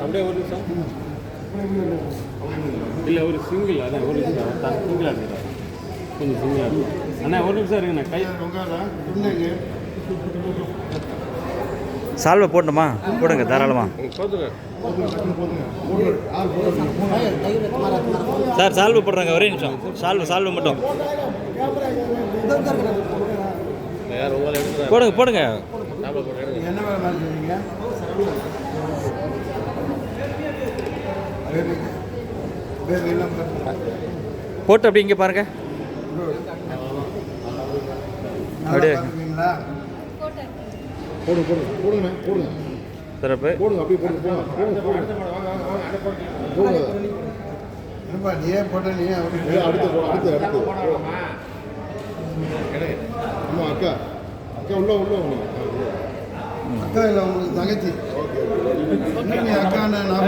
அப்படியே ஒரு நிமிஷம். இல்லை ஒரு சிங்கிள் அதான் ஒரு நிமிஷம். சிங்கிளாக இருக்கிறார் கொஞ்சம் சிங்கிளாக இருக்கும் அண்ணா ஒரு நிமிஷம் இருக்குண்ணா கை சால்வை போடணுமா? போடுங்க தாராளமாக சார் சால்வை போடுறாங்க ஒரே நிமிஷம். சால்வை சால்வை மட்டும். போடுங்க போடுங்க. போட்டு அப்படி இங்கே பாருங்க அப்படியே. பார்த்துருக்கீங்களா போடுங்க போடுங்க போடுங்க போடுங்க சிறப்பு போடுங்க அப்படியே போடுங்க போடுங்க போடுங்க போடுங்க என்னப்பா ஏன் போட்ட நீயே அப்படி இல்ல, அடுத்து அடுத்து அடுத்து ஆமா அக்கா அக்கா உள்ள உள்ள உள்ள அக்கா இல்லை உங்களுக்கு தங்கச்சி என்ன நீ அக்கான்னு நான்